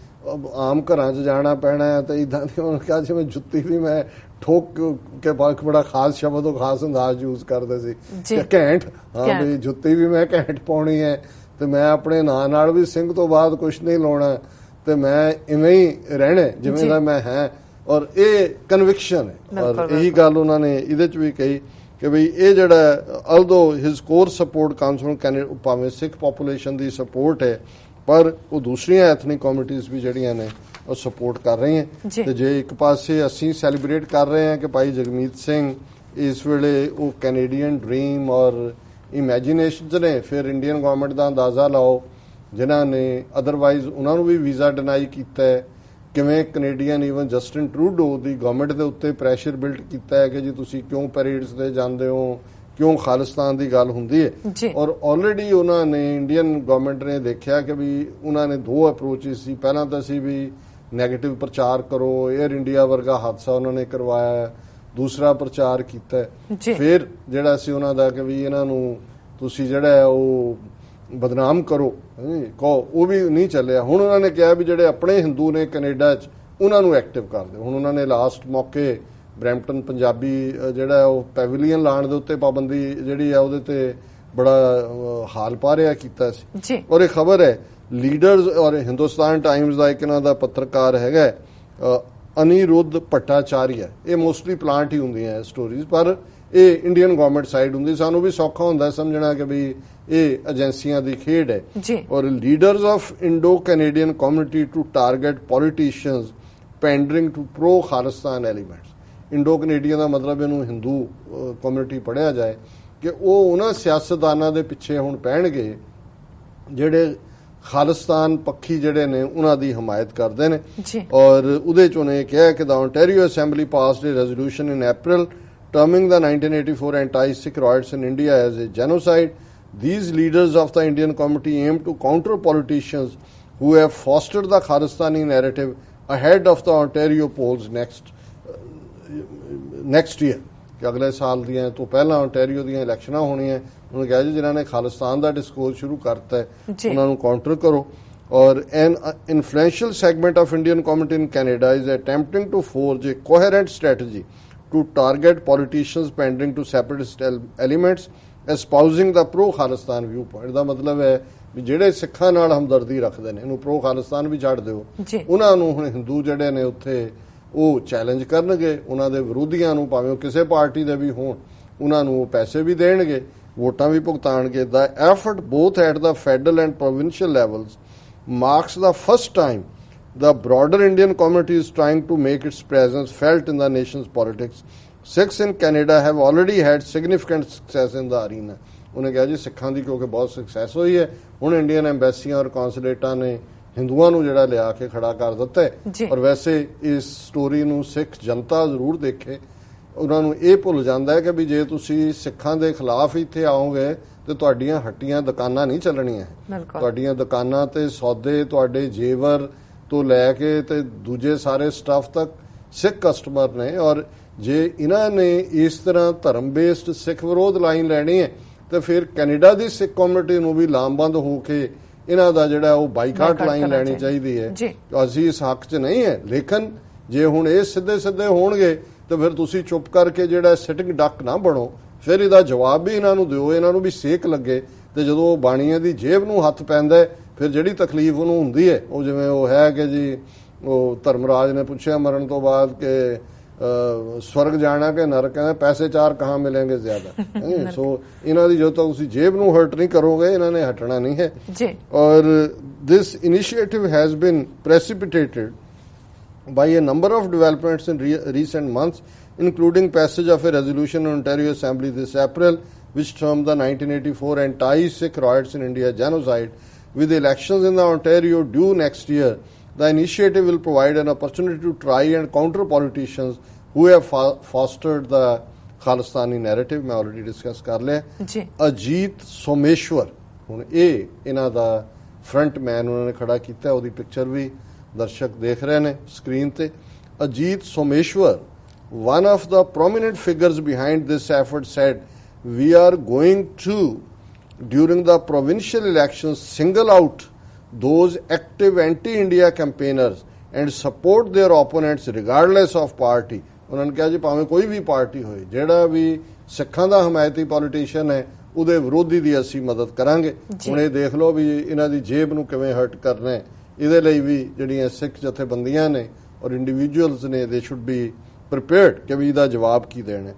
ਆਮ ਘਰਾਂ 'ਚ ਜਾਣਾ ਪੈਣਾ ਹੈ ਤੇ ਇਦਾਂ ਦੀ ਉਹਨਾਂ ਕਿਹਾ ਜਿਵੇਂ ਜੁੱਤੀ ਵੀ ਮੈਂ ਠੋਕ ਕੇ ਬਾਕ ਬੜਾ ਖਾਸ ਸ਼ਬਦ ਉਹ ਖਾਸ ਅੰਦਾਜ਼ ਯੂਜ਼ ਕਰਦੇ ਸੀ ਜੀ। ਕਿ ਘੈਂਟ ਹਾਂ। ਵੀ ਜੁੱਤੀ ਵੀ ਮੈਂ ਘੈਂਟ ਪਾਉਣੀ ਹੈ ਤੇ ਮੈਂ ਆਪਣੇ ਨਾਂ ਨਾਲ ਵੀ ਸਿੰਘ ਤੋਂ ਬਾਅਦ ਕੁਝ ਨਹੀਂ ਲਾਉਣਾ ਤੇ ਮੈਂ ਇਵੇਂ ਹੀ ਰਹਿਣਾ ਜਿਵੇਂ। ਦਾ ਮੈਂ ਹਾਂ ਔਰ ਇਹ ਕਨਵਿਕਸ਼ਨ ਹੈ ਔਰ ਇਹੀ। ਗੱਲ ਉਹਨਾਂ ਨੇ ਇਹਦੇ ਚ ਵੀ ਕਹੀ ਕਿ ਬਈ ਇਹ ਜਿਹੜਾ although his core support from Canada ਭਾਵੇਂ ਸਿੱਖ ਪੋਪੂਲੇਸ਼ਨ ਦੀ ਸਪੋਰਟ ਹੈ ਪਰ ਉਹ ਦੂਸਰੀਆਂ ਐਥਨਿਕ ਕਮਿਊਨਿਟੀਆਂ ਵੀ ਜਿਹੜੀਆਂ ਨੇ ਉਹ ਸਪੋਰਟ ਕਰ ਰਹੀਆਂ। ਤੇ ਜੇ ਇੱਕ ਪਾਸੇ ਅਸੀਂ ਸੈਲੀਬ੍ਰੇਟ ਕਰ ਰਹੇ ਹਾਂ ਕਿ ਭਾਈ ਜਗਮੀਤ ਸਿੰਘ ਇਸ ਵੇਲੇ ਉਹ ਕੈਨੇਡੀਅਨ ਡ੍ਰੀਮ ਔਰ ਇਮੇਜਿਨੇਸ਼ਨਸ ਨੇ ਫਿਰ ਇੰਡੀਅਨ ਗਵਰਨਮੈਂਟ ਦਾ ਅੰਦਾਜ਼ਾ ਲਾਓ ਜਿਨ੍ਹਾਂ ਨੇ ਅਦਰਵਾਈਜ਼ ਉਹਨਾਂ ਨੂੰ ਵੀ ਵੀਜ਼ਾ ਡਿਨਾਈ ਕੀਤਾ ਹੈ ਕਿਵੇਂ ਕੈਨੇਡੀਅਨ ਈਵਨ ਜਸਟਿਨ ਟਰੂਡੋ ਦੀ ਗਵਰਨਮੈਂਟ ਦੇ ਉੱਤੇ ਪ੍ਰੈਸ਼ਰ ਬਿਲਡ ਕੀਤਾ ਹੈ ਕਿ ਜੀ ਤੁਸੀਂ ਕਿਉਂ ਪੈਰੇਡਸ ਤੇ ਜਾਂਦੇ ਹੋ ਕਿਉਂ ਖਾਲਿਸਤਾਨ ਦੀ ਗੱਲ ਹੁੰਦੀ ਹੈ। ਔਰ ਆਲਰੇਡੀ ਉਹਨਾਂ ਨੇ ਇੰਡੀਅਨ ਗਵਰਨਮੈਂਟ ਨੇ ਦੇਖਿਆ ਕਿ ਵੀ ਉਹਨਾਂ ਨੇ ਦੋ ਅਪਰੋਚਸ ਸੀ ਪਹਿਲਾਂ ਤਾਂ ਸੀ ਵੀ 네ਗੇਟਿਵ ਪ੍ਰਚਾਰ ਕਰੋ 에ਅਰ ਇੰਡੀਆ ਵਰਗਾ ਹਾਦਸਾ ਉਹਨਾਂ ਨੇ ਕਰਵਾਇਆ। ਦੂਸਰਾ ਪ੍ਰਚਾਰ ਕੀਤਾ। ਫਿਰ ਜਿਹੜਾ ਸੀ ਉਹਨਾਂ ਦਾ ਕਿ ਵੀ ਇਹਨਾਂ ਨੂੰ ਤੁਸੀਂ ਜਿਹੜਾ ਉਹ ਬਦਨਾਮ ਕਰੋ। ਕਹੋ ਉਹ ਵੀ ਨਹੀਂ ਚੱਲਿਆ। ਹੁਣ ਉਹਨਾਂ ਨੇ ਕਿਹਾ ਵੀ ਜਿਹੜੇ ਆਪਣੇ ਹਿੰਦੂ ਨੇ ਕੈਨੇਡਾ 'ਚ ਉਹਨਾਂ ਨੂੰ ਐਕਟਿਵ ਕਰ ਦਿਓ। ਹੁਣ ਉਹਨਾਂ ਨੇ ਲਾਸਟ ਮੌਕੇ ਬ੍ਰੈਂਪਟਨ ਪੰਜਾਬੀ ਜਿਹੜਾ ਉਹ ਪੈਵਿਲੀਅਨ ਲਾਣ ਦੇ ਉੱਤੇ ਪਾਬੰਦੀ ਜਿਹੜੀ ਹੈ ਉਹਦੇ ਤੇ ਬੜਾ ਹਾਲ ਪਾ ਰਿਹਾ ਕੀਤਾ ਸੀ। ਜੀ। ਔਰ ਇਹ ਖਬਰ ਹੈ ਲੀਡਰਸ ਔਰ ਹਿੰਦੁਸਤਾਨ ਟਾਈਮਜ਼ ਦਾ ਇੱਕ ਇਹਨਾਂ ਦਾ ਪੱਤਰਕਾਰ ਹੈਗਾ ਅਨੀਰੁੱਧ ਭੱਟਾਚਾਰੀਆ। ਇਹ ਮੋਸਟਲੀ ਪਲਾਂਟ ਹੀ ਹੁੰਦੀਆਂ ਸਟੋਰੀਜ਼ ਪਰ ਇਹ ਇੰਡੀਅਨ ਗਵਰਨਮੈਂਟ ਸਾਈਡ ਹੁੰਦੀ ਸਾਨੂੰ ਵੀ ਸੌਖਾ ਹੁੰਦਾ ਸਮਝਣਾ ਕਿ ਵੀ ਇਹ ਏਜੰਸੀਆਂ ਦੀ ਖੇਡ ਹੈ। ਔਰ leaders of Indo Canadian community to target politicians pandering to pro Khalistan elements Indo Canadian ਦਾ ਮਤਲਬ ਇਹਨੂੰ ਹਿੰਦੂ ਕਮਿਊਨਿਟੀ ਪੜਿਆ ਜਾਏ ਕਿ ਉਹ ਉਹਨਾਂ ਸਿਆਸਤਦਾਨਾਂ ਦੇ ਪਿੱਛੇ ਹੁਣ ਪੈਣਗੇ ਜਿਹੜੇ ਖਾਲਿਸਤਾਨ ਪੱਖੀ ਜਿਹੜੇ ਨੇ ਉਹਨਾਂ ਦੀ ਹਮਾਇਤ ਕਰਦੇ ਨੇ। ਔਰ ਉਹਦੇ ਚ ਉਹਨੇ ਕਿਹਾ ਕਿ the Ontario Assembly passed a resolution in April terming the 1984 anti-Sikh riots in India as a genocide. These leaders of the Indian community aim to counter politicians who have fostered the Khalistani narrative ahead of the Ontario polls next next year ਕਿ ਅਗਲੇ ਸਾਲ ਦੀਆਂ ਤੋਂ ਪਹਿਲਾਂ ontario ਦੀਆਂ ਇਲੈਕਸ਼ਨਾਂ ਹੋਣੀਆਂ ਉਹਨੇ ਕਿਹਾ ਜੀ ਜਿਨ੍ਹਾਂ ਨੇ ਖਾਲਿਸਤਾਨ ਦਾ ਡਿਸਕੋਰਸ ਸ਼ੁਰੂ ਕਰਤਾ ਹੈ। ਉਹਨਾਂ ਨੂੰ ਕਾਊਂਟਰ ਕਰੋ ਔਰ an influential segment of Indian community in Canada is attempting to forge a coherent strategy to target politicians pandering to separatist el- elements espousing the pro Khalistan viewpoint. ਦਾ ਮਤਲਬ ਹੈ ਵੀ ਜਿਹੜੇ ਸਿੱਖਾਂ ਨਾਲ ਹਮਦਰਦੀ ਰੱਖਦੇ ਨੇ ਇਹਨੂੰ ਪ੍ਰੋ ਖਾਲਿਸਤਾਨ ਵੀ ਛੱਡ ਦਿਓ। ਉਹਨਾਂ ਨੂੰ ਹੁਣ ਹਿੰਦੂ ਜਿਹੜੇ ਨੇ ਉੱਥੇ ਉਹ ਚੈਲੰਜ ਕਰਨਗੇ ਉਹਨਾਂ ਦੇ ਵਿਰੋਧੀਆਂ ਨੂੰ ਭਾਵੇਂ ਉਹ ਕਿਸੇ ਪਾਰਟੀ ਦੇ ਵੀ ਹੋਣ ਉਹਨਾਂ ਨੂੰ ਉਹ ਪੈਸੇ ਵੀ ਦੇਣਗੇ ਵੋਟਾਂ ਵੀ ਭੁਗਤਾਣਗੇ। The effort both at the federal and provincial levels marks the first time the broader Indian community is trying to make its presence felt in the nation's politics. Sikhs in Canada have already had significant success in the arena. ਉਹਨੇ ਕਿਹਾ ਜੀ ਸਿੱਖਾਂ ਦੀ ਕਿਉਂਕਿ ਬਹੁਤ success ਹੋਈ ਹੈ ਹੁਣ Indian ਐਮਬੈਸੀਆਂ ਔਰ ਕੌਂਸੂਲੇਟਾਂ ਨੇ ਹਿੰਦੂਆਂ ਨੂੰ ਜਿਹੜਾ ਲਿਆ ਕੇ ਖੜਾ ਕਰ ਦਿੱਤਾ। ਹੈ ਔਰ ਵੈਸੇ ਇਸ ਸਟੋਰੀ ਨੂੰ ਸਿੱਖ ਜਨਤਾ ਜ਼ਰੂਰ ਦੇਖੇ ਉਹਨਾਂ ਨੂੰ ਇਹ ਭੁੱਲ ਜਾਂਦਾ ਹੈ ਕਿ ਵੀ ਜੇ ਤੁਸੀਂ ਸਿੱਖਾਂ ਦੇ ਖਿਲਾਫ ਇੱਥੇ ਆਓਗੇ ਤੇ ਤੁਹਾਡੀਆਂ ਹੱਟੀਆਂ ਦੁਕਾਨਾਂ ਨਹੀਂ ਚੱਲਣੀਆਂ। ਤੁਹਾਡੀਆਂ ਦੁਕਾਨਾਂ ਤੇ ਸੌਦੇ ਤੁਹਾਡੇ ਜੇਵਰ ਤੋਂ ਲੈ ਕੇ ਤੇ ਦੂਜੇ ਸਾਰੇ ਸਟਾਫ ਤੱਕ ਸਿੱਖ ਕਸਟਮਰ ਨੇ ਔਰ ਜੇ ਇਹਨਾਂ ਨੇ ਇਸ ਤਰ੍ਹਾਂ ਧਰਮ ਬੇਸਡ ਸਿੱਖ ਵਿਰੋਧ ਲਾਈਨ ਲੈਣੀ ਹੈ ਤੇ ਫਿਰ ਕੈਨੇਡਾ ਦੀ ਸਿੱਖ ਕਮਿਊਨਿਟੀ ਨੂੰ ਵੀ ਲਾਮਬੰਦ ਹੋ ਕੇ ਇਹਨਾਂ ਦਾ ਜਿਹੜਾ ਉਹ ਬਾਈਕਾਟ ਲਾਈਨ ਲੈਣੀ ਚਾਹੀਦਾ। ਹੈ। ਅਸੀਂ ਇਸ ਹੱਕ 'ਚ ਨਹੀਂ ਹੈ ਲੇਕਿਨ ਜੇ ਹੁਣ ਇਹ ਸਿੱਧੇ ਸਿੱਧੇ ਹੋਣਗੇ ਤਾਂ ਫਿਰ ਤੁਸੀਂ ਚੁੱਪ ਕਰਕੇ ਜਿਹੜਾ ਸਿਟਿੰਗ ਡੱਕ ਨਾ ਬਣੋ ਫਿਰ ਇਹਦਾ ਜਵਾਬ ਵੀ ਇਹਨਾਂ ਨੂੰ ਦਿਓ ਇਹਨਾਂ ਨੂੰ ਵੀ ਸੇਕ ਲੱਗੇ ਤੇ ਜਦੋਂ ਬਾਣੀਆਂ ਦੀ ਜੇਬ ਨੂੰ ਹੱਥ ਪੈਂਦਾ ਹੈ, ਫਿਰ ਜਿਹੜੀ ਤਕਲੀਫ ਉਹਨੂੰ ਹੁੰਦੀ ਹੈ ਉਹ ਜਿਵੇਂ ਉਹ ਹੈ ਕਿ ਜੀ ਉਹ ਧਰਮਰਾਜ ਨੇ ਪੁੱਛਿਆ ਮਰਨ ਤੋਂ ਬਾਅਦ ਕਿ ਅ, ਸਵਰਗ ਜਾਣਾ ਕਿ ਨਰਕ ਕਹਿੰਦਾ ਪੈਸੇ ਚਾਰ ਕਹਾਂ ਮਿਲेंगे ਜ਼ਿਆਦਾ ਸੋ ਇਹਨਾਂ ਦੀ ਜਦੋਂ ਤੱਕ ਤੁਸੀਂ ਜੇਬ ਨੂੰ ਹਰਟ ਨਹੀਂ ਕਰੋਗੇ ਇਹਨਾਂ ਨੇ ਹਟਣਾ ਨਹੀਂ ਹੈ ਜੀ this initiative has been precipitated by a number of developments in re- recent months, including passage of a resolution in Ontario Assembly this April, which termed the 1984 anti-Sikh riots in India genocide. With elections in the Ontario due next year, the initiative will provide an opportunity to try and counter politicians who have fo- fostered the Khalistani narrative. ਮੈਂ already discuss ਕਰ ਲਿਆ ਜੀ ਅਜੀਤ ਸੋਮੇਸ਼ਵਰ ਹੁਣ ਇਹ ਇਹਨਾਂ ਦਾ front ਮੈਨ ਉਹਨਾਂ ਨੇ ਖੜਾ ਕੀਤਾ ਉਹਦੀ ਪਿਕਚਰ ਵੀ ਦਰਸ਼ਕ ਦੇਖ ਰਹੇ ਨੇ ਸਕਰੀਨ ਤੇ Ajit Someshwar one of the prominent figures behind this effort said we are going to during the provincial elections single out those active anti-India campaigners and support their opponents regardless of party. ਉਹਨਾਂ ਨੇ ਕਿਹਾ ਜੀ ਭਾਵੇਂ ਕੋਈ ਵੀ party ਹੋਏ ਜਿਹੜਾ ਵੀ ਸਿੱਖਾਂ ਦਾ ਹਮਾਇਤੀ politician ਹੈ ਉਹਦੇ ਵਿਰੋਧੀ ਦੀ ਅਸੀਂ ਮਦਦ ਕਰਾਂਗੇ। ਹੁਣ ਇਹ ਦੇਖ ਲਓ ਵੀ ਇਹਨਾਂ ਦੀ ਜੇਬ ਨੂੰ ਕਿਵੇਂ ਹਰਟ ਕਰਨਾ ਹੈ। ਇਹਦੇ ਲਈ ਵੀ ਜਿਹੜੀਆਂ ਸਿੱਖ ਜਥੇਬੰਦੀਆਂ ਨੇ ਔਰ ਇੰਡੀਵਿਜੂਅਲਸ ਨੇ ਦੇ ਸ਼ੁੱਡ ਬੀ ਪ੍ਰਿਪੇਅਰਡ ਕਿ ਵੀ ਇਹਦਾ ਜਵਾਬ ਕੀ ਦੇਣਾ ਹੈ।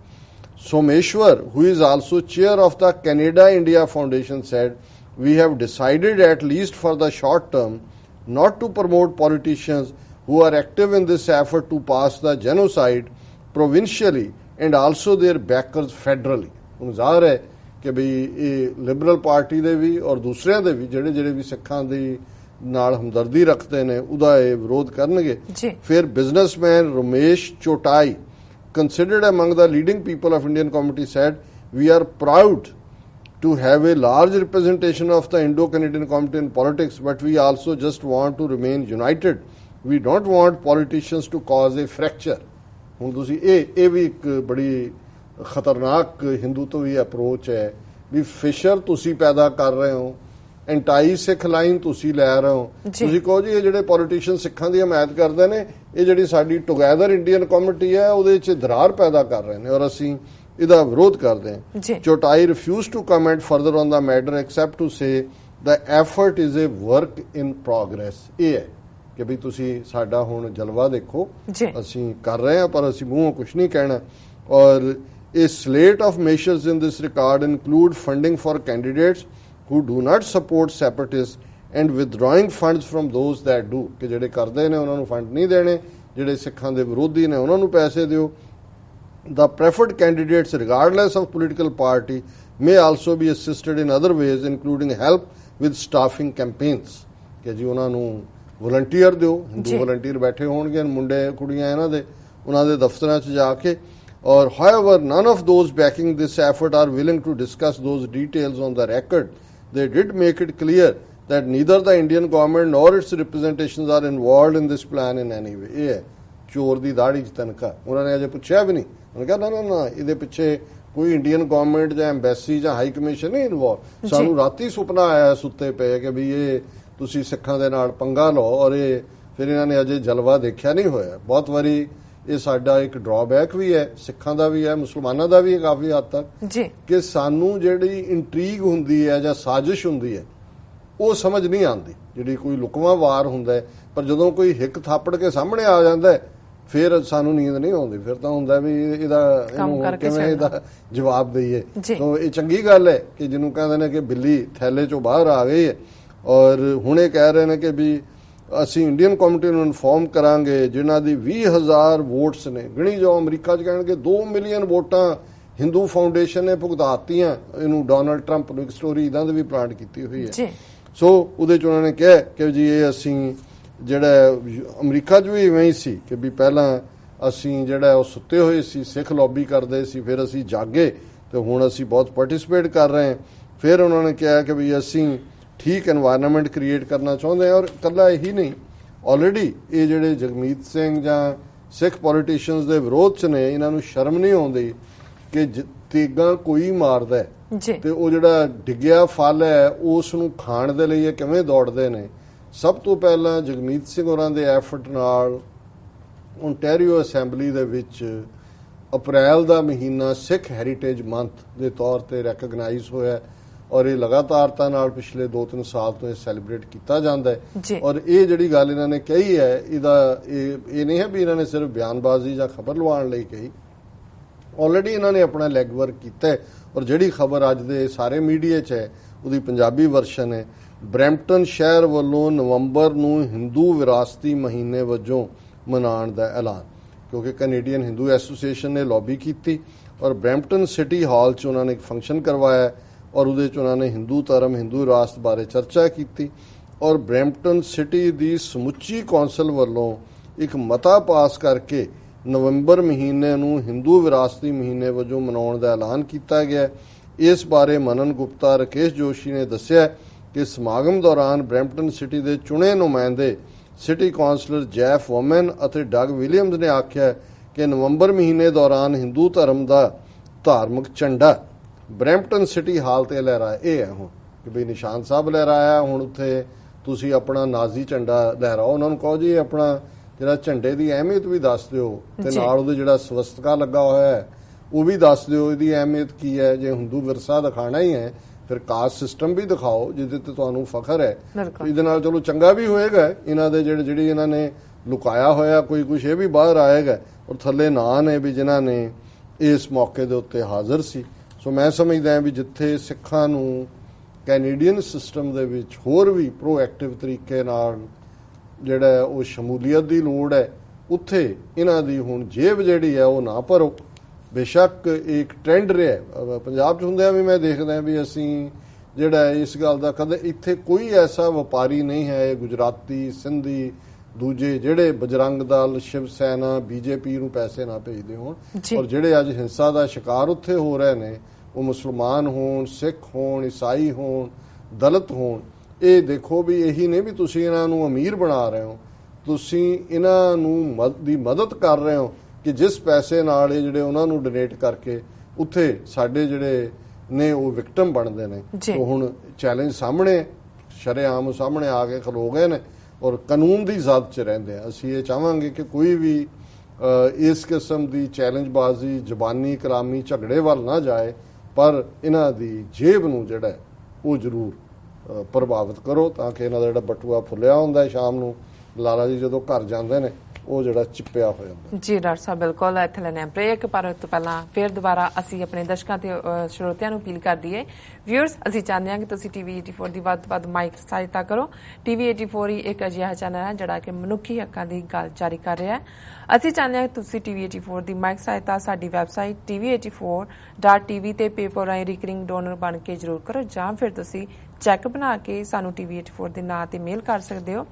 Someshwar, who is also chair of the Canada India Foundation, said, We have decided, at least for the short term, not to promote politicians who are active in this effort to pass the genocide provincially and also their backers federally. ਹੁਣ ਜ਼ਾਹਰ ਹੈ ਕਿ ਵੀ ਇਹ Liberal party ਦੇ ਵੀ ਔਰ ਦੂਸਰਿਆਂ ਦੇ ਵੀ ਜਿਹੜੇ ਜਿਹੜੇ ਵੀ ਸਿੱਖਾਂ ਦੀ ਨਾਲ ਹਮਦਰਦੀ ਰੱਖਦੇ ਨੇ ਉਹਦਾ ਇਹ ਵਿਰੋਧ ਕਰਨਗੇ। ਫਿਰ businessman Ramesh Chotai considered among the leading people of Indian community said, We are proud to have a large representation of the Indo Canadian community in politics, but we also just want to remain united. We don't want politicians to cause a fracture. ਹੁਣ ਤੁਸੀਂ ਇਹ ਇਹ ਵੀ ਇੱਕ ਬੜੀ ਖਤਰਨਾਕ ਹਿੰਦੂਤਵੀ approach ਹੈ ਵੀ Fisher ਤੁਸੀਂ ਪੈਦਾ ਕਰ ਰਹੇ ਹੋ ਐਂਟਾਈ ਸਿੱਖ ਲਾਈਨ ਤੁਸੀਂ ਲੈ ਰਹੇ ਹੋ। ਤੁਸੀਂ ਕਹੋ ਜੀ ਇਹ ਜਿਹੜੇ ਪੋਲੀਟੀਸ਼ੀਅਨ ਸਿੱਖਾਂ ਦੀ ਹਮਾਇਤ ਕਰਦੇ ਨੇ ਇਹ ਜਿਹੜੀ ਸਾਡੀ ਟੁਗੇਦਰ ਇੰਡੀਅਨ ਕਮਿਊਨਿਟੀ ਹੈ ਉਹਦੇ ਵਿੱਚ ਦਰਾਰ ਪੈਦਾ ਕਰ ਰਹੇ ਨੇ ਔਰ ਅਸੀਂ ਇਹਦਾ ਵਿਰੋਧ ਕਰਦੇ ਹਾਂ। Chotai refuse to comment further on the matter except to say the effort is a work in progress ਇਹ ਹੈ ਕਿ ਵੀ ਤੁਸੀਂ ਸਾਡਾ ਹੁਣ ਜਲਵਾ ਦੇਖੋ। ਅਸੀਂ ਕਰ ਰਹੇ ਹਾਂ ਪਰ ਅਸੀਂ ਮੂੰਹੋਂ ਕੁਝ ਨਹੀਂ ਕਹਿਣਾ ਔਰ a slate of measures in this regard include funding for candidates who do not support separatists and withdrawing funds from those that do ਕਿ ਜਿਹੜੇ ਕਰਦੇ ਨੇ ਉਹਨਾਂ ਨੂੰ ਫੰਡ ਨਹੀਂ ਦੇਣੇ ਜਿਹੜੇ ਸਿੱਖਾਂ ਦੇ ਵਿਰੋਧੀ ਨੇ ਉਹਨਾਂ ਨੂੰ ਪੈਸੇ ਦਿਓ the preferred candidates, regardless of political party, may also be assisted in other ways, including help with staffing campaigns. ਕਿ ਜੀ ਉਹਨਾਂ ਨੂੰ ਵਲੰਟੀਅਰ ਦਿਓ ਹਿੰਦੂ। ਵਲੰਟੀਅਰ ਬੈਠੇ ਹੋਣਗੇ ਮੁੰਡੇ ਕੁੜੀਆਂ ਇਹਨਾਂ ਦੇ ਉਹਨਾਂ ਦੇ ਦਫ਼ਤਰਾਂ 'ਚ ਜਾ ਕੇ ਔਰ however none of those backing this effort are willing to discuss those details on the record they did make it clear that neither the indian government nor its representations are involved in this plan in any way. ਇਹ ਚੋਰ ਦੀ ਦਾੜੀ 'ਚ ਤਨਖਾ ਉਹਨਾਂ ਨੇ ਅਜੇ ਪੁੱਛਿਆ ਵੀ ਨਹੀਂ ਉਹਨਾਂ ਕਿਹਾ ਨਾ ਨਾ ਨਾ ਇਹਦੇ ਪਿੱਛੇ ਕੋਈ ਇੰਡੀਅਨ ਗਵਰਨਮੈਂਟ ਜਾਂ ਐਮਬੈਸੀ ਜਾਂ ਹਾਈ ਕਮਿਸ਼ਨ ਨਹੀਂ ਇਨਵੋਲਵ ਸਾਨੂੰ ਰਾਤੀ ਸੁਪਨਾ ਆਇਆ ਸੁੱਤੇ ਪਏ ਕਿ ਵੀ ਇਹ ਤੁਸੀਂ ਸਿੱਖਾਂ ਦੇ ਨਾਲ ਪੰਗਾ ਲਓ ਔਰ ਇਹ ਫਿਰ ਇਹਨਾਂ ਨੇ ਅਜੇ ਜਲਵਾ ਦੇਖਿਆ ਨਹੀਂ ਹੋਇਆ ਬਹੁਤ ਵਾਰੀ ਇਹ ਸਾਡਾ ਇੱਕ ਡਰਾਬੈਕ ਵੀ ਹੈ ਸਿੱਖਾਂ ਦਾ ਵੀ ਹੈ ਮੁਸਲਮਾਨਾਂ ਦਾ ਵੀ ਹੈ ਕਾਫੀ ਹੱਦ ਤੱਕ ਜੀ। ਕਿ ਸਾਨੂੰ ਜਿਹੜੀ ਇੰਟਰੀਗ ਹੁੰਦੀ ਹੈ ਜਾਂ ਸਾਜ਼ਿਸ਼ ਹੁੰਦੀ ਹੈ ਉਹ ਸਮਝ ਨਹੀਂ ਆਉਂਦੀ। ਜਿਹੜੀ ਕੋਈ ਲੁਕਵਾਂ ਵਾਰ ਹੁੰਦਾ ਪਰ ਜਦੋਂ ਕੋਈ ਹਿੱਕ ਥਾਪੜ ਕੇ ਸਾਹਮਣੇ ਆ ਜਾਂਦਾ ਫਿਰ ਸਾਨੂੰ ਨੀਂਦ ਨਹੀਂ ਆਉਂਦੀ। ਫਿਰ ਤਾਂ ਹੁੰਦਾ ਵੀ ਇਹ- ਇਹਦਾ ਕਿਵੇਂ ਇਹਦਾ ਜਵਾਬ ਦਈਏ। ਤਾਂ ਇਹ ਚੰਗੀ ਗੱਲ ਹੈ ਕਿ ਜਿਹਨੂੰ ਕਹਿੰਦੇ ਨੇ ਕਿ ਬਿੱਲੀ ਥੈਲੇ ਚੋਂ ਬਾਹਰ ਆ ਗਈ ਹੈ ਔਰ ਹੁਣ ਕਹਿ ਰਹੇ ਨੇ ਕਿ ਵੀ ਅਸੀਂ ਇੰਡੀਅਨ ਕਮਿਊਨਿਟੀ ਨੂੰ ਇਨਫੋਰਮ ਕਰਾਂਗੇ ਜਿਨ੍ਹਾਂ ਦੀ 20000 ਵੋਟਸ ਨੇ। ਗਿਣੀ ਜਾਓ ਅਮਰੀਕਾ 'ਚ ਕਹਿਣਗੇ 2 ਮਿਲੀਅਨ ਵੋਟਾਂ ਹਿੰਦੂ ਫਾਊਂਡੇਸ਼ਨ ਨੇ ਭੁਗਤਾਤੀਆਂ। ਇਹਨੂੰ ਡੋਨਲਡ ਟਰੰਪ ਨੂੰ ਇੱਕ ਸਟੋਰੀ ਇਦਾਂ ਦੀ ਵੀ ਪਲਾਂਟ ਕੀਤੀ ਹੋਈ ਹੈ। ਜੀ। ਸੋ ਉਹਦੇ ਚ ਉਹਨਾਂ ਨੇ ਕਿਹਾ ਕਿ ਜੀ ਇਹ ਅਸੀਂ ਜਿਹੜਾ ਅਮਰੀਕਾ 'ਚ ਵੀ ਇਵੇਂ ਹੀ ਸੀ ਕਿ ਵੀ ਪਹਿਲਾਂ ਅਸੀਂ ਜਿਹੜਾ ਉਹ ਸੁੱਤੇ ਹੋਏ ਸੀ ਸਿੱਖ ਲੌਬੀ ਕਰਦੇ ਸੀ ਫਿਰ ਅਸੀਂ ਜਾਗੇ ਤੇ ਹੁਣ ਅਸੀਂ ਬਹੁਤ ਪਾਰਟਿਸਿਪੇਟ ਕਰ ਰਹੇ ਹਾਂ। ਫਿਰ ਉਹਨਾਂ ਨੇ ਕਿਹਾ ਕਿ ਵੀ ਅਸੀਂ ਠੀਕ এনवायरमेंट ਕ੍ਰੀਏਟ ਕਰਨਾ ਚਾਹੁੰਦੇ ਆ ਔਰ ਇਕੱਲਾ ਇਹੀ ਨਹੀਂ। ਆਲਰੇਡੀ ਇਹ ਜਿਹੜੇ ਜਗਮੀਤ ਸਿੰਘ ਜਾਂ ਸਿੱਖ ਪੋਲੀਟੀਸ਼ੀਅਨਸ ਦੇ ਵਿਰੋਧ ਚ ਨੇ ਇਹਨਾਂ ਨੂੰ ਸ਼ਰਮ ਨਹੀਂ ਆਉਂਦੀ ਕਿ ਤੇਗਾ ਕੋਈ ਮਾਰਦਾ ਹੈ। ਤੇ ਉਹ ਜਿਹੜਾ ਡਿੱਗਿਆ ਫਲ ਹੈ ਉਸ ਨੂੰ ਖਾਣ ਦੇ ਲਈ ਇਹ ਕਿਵੇਂ ਦੌੜਦੇ ਨੇ? ਸਭ ਤੋਂ ਪਹਿਲਾਂ ਜਗਮੀਤ ਸਿੰਘ ਹੋਰਾਂ ਦੇ ਐਫਰਟ ਨਾਲ ਓਨਟਾਰੀਓ ਅਸੈਂਬਲੀ ਦੇ ਵਿੱਚ ਅਪ੍ਰੈਲ ਦਾ ਮਹੀਨਾ ਸਿੱਖ ਹੈਰੀਟੇਜ ਮੰਥ ਦੇ ਤੌਰ ਤੇ ਰੈਕਗਨਾਈਜ਼ ਹੋਇਆ। ਹੈ ਔਰ ਇਹ ਲਗਾਤਾਰਤਾ ਨਾਲ ਪਿਛਲੇ 2-3 ਸਾਲ ਤੋਂ ਇਹ ਸੈਲੀਬ੍ਰੇਟ ਕੀਤਾ ਜਾਂਦਾ। ਹੈ। ਔਰ ਇਹ ਜਿਹੜੀ ਗੱਲ ਇਹਨਾਂ ਨੇ ਕਹੀ ਹੈ ਇਹਦਾ ਇਹ ਇਹ ਨਹੀਂ ਹੈ ਵੀ ਇਹਨਾਂ ਨੇ ਸਿਰਫ ਬਿਆਨਬਾਜ਼ੀ ਜਾਂ ਖਬਰ ਲਵਾਉਣ ਲਈ ਕਹੀ। ਆਲਰੇਡੀ ਇਹਨਾਂ ਨੇ ਆਪਣਾ ਲੈਗ ਵਰਕ ਕੀਤਾ ਹੈ ਔਰ ਜਿਹੜੀ ਖਬਰ ਅੱਜ ਦੇ ਸਾਰੇ ਮੀਡੀਆ 'ਚ ਹੈ ਉਹਦੀ ਪੰਜਾਬੀ ਵਰਸ਼ਨ ਹੈ। ਬ੍ਰੈਂਪਟਨ ਸ਼ਹਿਰ ਵੱਲੋਂ ਨਵੰਬਰ ਨੂੰ ਹਿੰਦੂ ਵਿਰਾਸਤੀ ਮਹੀਨੇ ਵਜੋਂ ਮਨਾਉਣ ਦਾ ਐਲਾਨ ਕਿਉਂਕਿ ਕੈਨੇਡੀਅਨ ਹਿੰਦੂ ਐਸੋਸੀਏਸ਼ਨ ਨੇ ਲੌਬੀ ਕੀਤੀ ਔਰ ਬ੍ਰੈਂਪਟਨ ਸਿਟੀ ਹਾਲ 'ਚ ਉਹਨਾਂ ਨੇ ਇੱਕ ਫੰਕਸ਼ਨ ਕਰਵਾਇਆ ਔਰ ਉਹਦੇ 'ਚ ਉਹਨਾਂ ਨੇ ਹਿੰਦੂ ਧਰਮ, ਹਿੰਦੂ ਵਿਰਾਸਤ ਬਾਰੇ ਚਰਚਾ ਕੀਤੀ ਔਰ ਬ੍ਰੈਂਪਟਨ ਸਿਟੀ ਦੀ ਸਮੁੱਚੀ ਕੌਂਸਲ ਵੱਲੋਂ ਇੱਕ ਮਤਾ ਪਾਸ ਕਰਕੇ ਨਵੰਬਰ ਮਹੀਨੇ ਨੂੰ ਹਿੰਦੂ ਵਿਰਾਸਤੀ ਮਹੀਨੇ ਵਜੋਂ ਮਨਾਉਣ ਦਾ ਐਲਾਨ ਕੀਤਾ ਗਿਆ। ਇਸ ਬਾਰੇ ਮਨਨ ਗੁਪਤਾ ਰਕੇਸ਼ ਜੋਸ਼ੀ ਨੇ ਦੱਸਿਆ ਕਿ ਸਮਾਗਮ ਦੌਰਾਨ ਬ੍ਰੈਂਪਟਨ ਸਿਟੀ ਦੇ ਚੁਣੇ ਨੁਮਾਇੰਦੇ ਸਿਟੀ ਕਾਉਂਸਲਰ ਜੈਫ ਵੋਮਨ ਅਤੇ ਡਗ ਵਿਲੀਅਮਸ ਨੇ ਆਖਿਆ ਕਿ ਨਵੰਬਰ ਮਹੀਨੇ ਦੌਰਾਨ ਹਿੰਦੂ ਧਰਮ ਦਾ ਧਾਰਮਿਕ ਝੰਡਾ ਬ੍ਰੈਂਪਟਨ ਸਿਟੀ ਹਾਲ ਤੇ ਲਹਿਰਾਇਆ ਇਹ ਹੈ ਹੁਣ ਕਿ ਵੀ ਨਿਸ਼ਾਨ ਸਾਹਿਬ ਲਹਿਰਾਇਆ ਹੁਣ ਉੱਥੇ ਤੁਸੀਂ ਆਪਣਾ ਨਾਜ਼ੀ ਝੰਡਾ ਲਹਿਰਾਓ ਉਹਨਾਂ ਨੂੰ ਕਹੋ ਜੀ ਆਪਣਾ ਜਿਹੜਾ ਝੰਡੇ ਦੀ ਅਹਿਮੀਅਤ ਵੀ ਦੱਸ ਦਿਓ ਤੇ। ਨਾਲ ਉਹਦੇ ਜਿਹੜਾ ਸਵਸਤਕਾ ਲੱਗਾ ਹੋਇਆ ਹੈ ਉਹ ਵੀ ਦੱਸ ਦਿਓ ਇਹਦੀ ਅਹਿਮੀਅਤ ਕੀ ਹੈ ਜੇ ਹਿੰਦੂ ਵਿਰਸਾ ਦਿਖਾਣਾ ਹੀ ਹੈ ਫਿਰ ਕਾਸਟ ਸਿਸਟਮ ਵੀ ਦਿਖਾਓ ਜਿਹਦੇ ਤੇ ਤੁਹਾਨੂੰ ਫਖਰ ਹੈ। ਇਹਦੇ ਨਾਲ ਚਲੋ ਚੰਗਾ ਵੀ ਹੋਏਗਾ ਇਹਨਾਂ ਦੇ ਜਿਹੜੇ ਜਿਹੜੀ ਇਹਨਾਂ ਨੇ ਲੁਕਾਇਆ ਹੋਇਆ ਕੋਈ ਕੁਝ ਇਹ ਵੀ ਬਾਹਰ ਆਏਗਾ ਔਰ ਥੱਲੇ ਨਾਂ ਨੇ ਵੀ ਜਿਨ੍ਹਾਂ ਨੇ ਇਸ ਮੌਕੇ ਦੇ ਉੱਤੇ ਹਾਜ਼ਰ ਸੀ ਸੋ ਮੈਂ ਸਮਝਦਾ ਹਾਂ ਵੀ ਜਿੱਥੇ ਸਿੱਖਾਂ ਨੂੰ ਕੈਨੇਡੀਅਨ ਸਿਸਟਮ ਦੇ ਵਿੱਚ ਹੋਰ ਵੀ ਪ੍ਰੋਐਕਟਿਵ ਤਰੀਕੇ ਨਾਲ ਜਿਹੜਾ ਉਹ ਸ਼ਮੂਲੀਅਤ ਦੀ ਲੋੜ ਹੈ ਉੱਥੇ ਇਹਨਾਂ ਦੀ ਹੁਣ ਜੇਬ ਜਿਹੜੀ ਹੈ ਉਹ ਨਾ ਭਰੋ। ਬੇਸ਼ੱਕ ਇੱਕ ਟ੍ਰੈਂਡ ਰਿਹਾ ਪੰਜਾਬ 'ਚ ਹੁੰਦਿਆਂ ਵੀ ਮੈਂ ਦੇਖਦਾ ਵੀ ਅਸੀਂ ਜਿਹੜਾ ਇਸ ਗੱਲ ਦਾ ਕਦੇ ਇੱਥੇ ਕੋਈ ਐਸਾ ਵਪਾਰੀ ਨਹੀਂ ਹੈ ਗੁਜਰਾਤੀ ਸਿੰਧੀ ਦੂਜੇ ਜਿਹੜੇ ਬਜਰੰਗ ਦਲ ਸ਼ਿਵ ਸੈਨਾ ਬੀਜੇਪੀ ਨੂੰ ਪੈਸੇ ਨਾ ਭੇਜਦੇ ਹੋਣ। ਔਰ ਜਿਹੜੇ ਅੱਜ ਹਿੰਸਾ ਦਾ ਸ਼ਿਕਾਰ ਉੱਥੇ ਹੋ ਰਹੇ ਨੇ ਉਹ ਮੁਸਲਮਾਨ ਹੋਣ ਸਿੱਖ ਹੋਣ ਈਸਾਈ ਹੋਣ ਦਲਿਤ ਹੋਣ ਇਹ ਦੇਖੋ ਵੀ ਇਹੀ ਨਹੀਂ ਵੀ ਤੁਸੀਂ ਇਹਨਾਂ ਨੂੰ ਅਮੀਰ ਬਣਾ ਰਹੇ ਹੋ। ਤੁਸੀਂ ਇਹਨਾਂ ਨੂੰ ਦੀ ਮਦਦ ਕਰ ਰਹੇ ਹੋ ਕਿ ਜਿਸ ਪੈਸੇ ਨਾਲ ਇਹ ਜਿਹੜੇ ਉਹਨਾਂ ਨੂੰ ਡੋਨੇਟ ਕਰਕੇ ਉੱਥੇ ਸਾਡੇ ਜਿਹੜੇ ਨੇ ਉਹ ਵਿਕਟਮ ਬਣਦੇ ਨੇ। ਸੋ ਹੁਣ ਚੈਲੰਜ ਸਾਹਮਣੇ ਸ਼ਰੇਆਮ ਸਾਹਮਣੇ ਆ ਕੇ ਖਲੋ ਗਏ ਨੇ ਔਰ ਕਾਨੂੰਨ ਦੀ ਜ਼ਦ 'ਚ ਰਹਿੰਦੇ ਆ। ਅਸੀਂ ਇਹ ਚਾਹਾਂਗੇ ਕਿ ਕੋਈ ਵੀ ਇਸ ਕਿਸਮ ਦੀ ਚੈਲੰਜਬਾਜ਼ੀ ਜ਼ਬਾਨੀ ਕਲਾਮੀ ਝਗੜੇ ਵੱਲ ਨਾ ਜਾਏ। ਪਰ ਇਹਨਾਂ ਦੀ ਜੇਬ ਨੂੰ ਜਿਹੜਾ ਉਹ ਜ਼ਰੂਰ ਪ੍ਰਭਾਵਿਤ ਕਰੋ ਤਾਂ ਕਿ ਇਹਨਾਂ ਦਾ ਜਿਹੜਾ ਬਟੂਆ ਫੁੱਲਿਆ ਹੁੰਦਾ ਸ਼ਾਮ ਨੂੰ। ਲਾਲਾ ਜੀ ਜਦੋਂ ਘਰ ਜਾਂਦੇ ਨੇ ਉਹ ਜਿਹੜਾ ਚਿੱਪਿਆ ਹੋ ਜਾਂਦਾ ਜੀ, ਡਾਕਟਰ ਸਾਹਿਬ, ਬਿਲਕੁਲ ਇੱਥੇ ਲੈਣੇ ਬ੍ਰੇਕ ਪਰ ਤੋਂ ਪਹਿਲਾਂ ਫਿਰ ਦੁਬਾਰਾ ਅਸੀਂ ਆਪਣੇ ਦਰਸ਼ਕਾਂ ਤੇ ਸਰੋਤਿਆਂ ਨੂੰ ਅਪੀਲ ਕਰ ਦਈਏ ਵਿਊਅਰਸ ਅਸੀਂ ਚਾਹੁੰਦੇ ਹਾਂ ਕਿ ਤੁਸੀਂ ਟੀਵੀ 84 ਦੀ ਵੱਧ ਵੱਧ ਮਾਈਕ ਸਹਾਇਤਾ ਕਰੋ। ਟੀਵੀ 84 ਹੀ ਇੱਕ ਅਜਿਹਾ ਚੈਨਲ ਹੈ ਜਿਹੜਾ ਕਿ ਮਨੁੱਖੀ ਹੱਕਾਂ ਦੀ ਗੱਲ ਜਾਰੀ ਕਰ ਰਿਹਾ ਹੈ। ਅਸੀਂ ਚਾਹੁੰਦੇ ਹਾਂ ਕਿ ਤੁਸੀਂ ਟੀਵੀ 84 ਦੀ ਮਾਈਕ ਸਹਾਇਤਾ ਸਾਡੀ ਵੈਬਸਾਈਟ tv84.tv ਤੇ ਪੇਪਰ ਰਾਹੀਂ ਰਿਕਰਿੰਗ ਡੋਨਰ ਬਣ ਕੇ ਜਰੂਰ ਕਰੋ, ਜਾਂ ਫਿਰ ਤੁਸੀਂ ਚੈੱਕ ਬਣਾ ਕੇ ਸਾਨੂੰ ਟੀਵੀ 84 ਦੇ ਨਾਂ ਤੇ ਮੇਲ ਕਰ ਸਕਦੇ ਹੋ।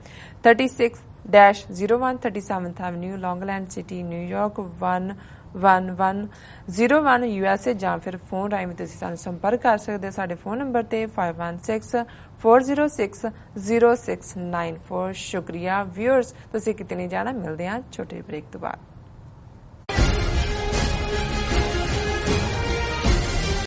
36 0137th Avenue, Longland City, New York 11101 USA ਜਾਂ ਫਿਰ ਫੋਨ ਰਾਹੀਂ ਵੀ ਤੁਸੀਂ ਸਾਨੂੰ ਸੰਪਰਕ ਕਰ ਸਕਦੇ ਹੋ। ਸਾਡੇ ਫੋਨ ਨੰਬਰ ਤੇ 5164060694 ਸ਼ੁਕਰੀਆ ਵਿਊਅਰਸ ਤੁਸੀਂ ਕਿਤੇ ਨਹੀਂ ਜਾਣਾ ਮਿਲਦੇ ਹਾਂ ਛੋਟੇ ਬ੍ਰੇਕ ਤੋਂ ਬਾਅਦ।